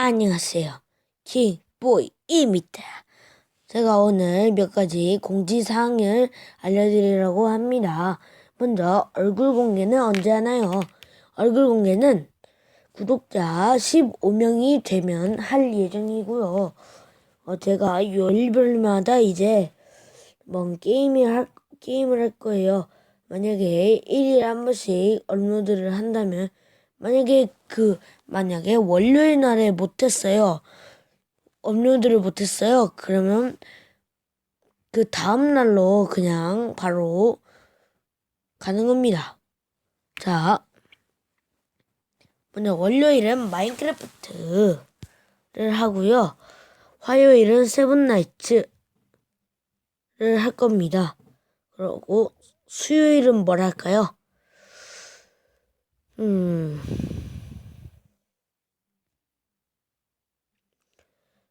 안녕하세요. 킹보이입니다. 제가 오늘 몇 가지 공지사항을 알려드리려고 합니다. 먼저 얼굴 공개는 언제 하나요? 얼굴 공개는 구독자 15명이 되면 할 예정이고요. 어, 제가 요일별마다 이제 뭔 게임을 할, 게임을 할 거예요. 만약에 1일에 한 번씩 업로드를 한다면 만약에 그 만약에 월요일 날에 못했어요. 업로드를 못했어요. 그러면 그 다음 날로 그냥 바로 가는 겁니다. 자, 먼저 월요일은 마인크래프트를 하고요. 화요일은 세븐나이츠를 할 겁니다. 그리고 수요일은 뭘 할까요? 음.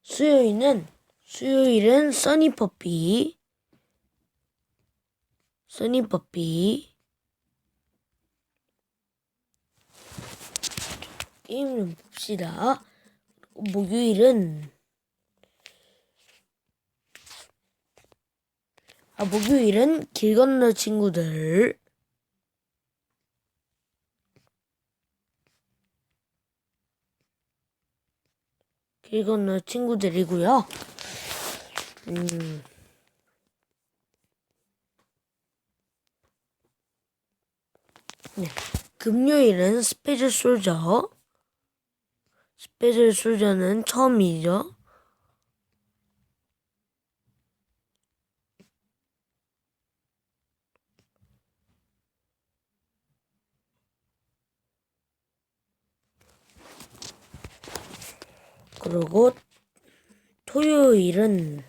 수요일은 수요일은 써니퍼피 써니퍼피 게임 좀 봅시다. 목요일은 아 목요일은 길 건너 친구들 길 건너 친구들이고요. 음. 네. 금요일은 스페셜 솔저. 스페셜 솔저는 처음이죠. 그리고 토요일은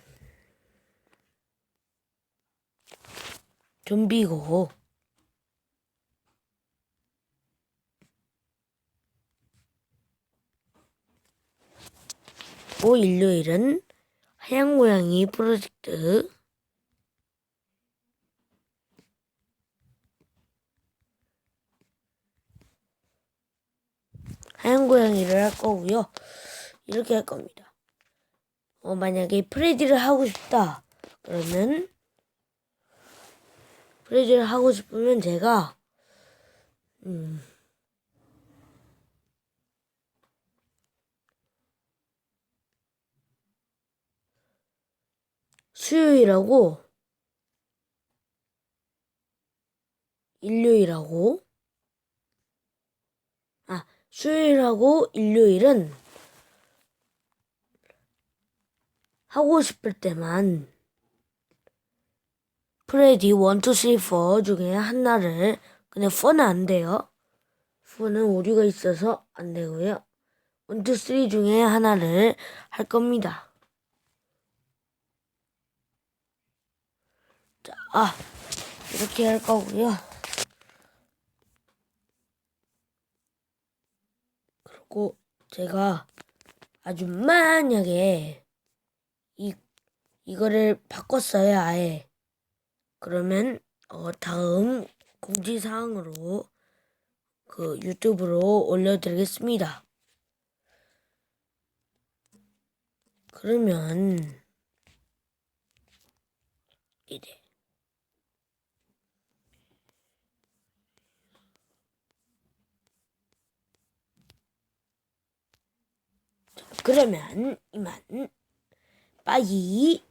좀비고 또 일요일은 하얀 고양이 프로젝트 하얀 고양이를 할 거고요. 이렇게 할 겁니다. 어, 만약에 프레디를 하고 싶다. 그러면 프레디를 하고 싶으면 제가 음, 수요일하고 일요일하고 아 수요일하고 일요일은 하고 싶을 때만 프레디 1, 2, 3, 4 중에 하나를 근데 4는 안 돼요. 4는 오류가 있어서 안 되고요. 1, 2, 3 중에 하나를 할 겁니다. 자, 아, 이렇게 할 거고요. 그리고 제가 아주 만약에 이 이거를 바꿨어요 아예. 그러면 어 다음 공지 사항으로 그 유튜브로 올려드리겠습니다. 그러면 이제. 그러면 이만 빠이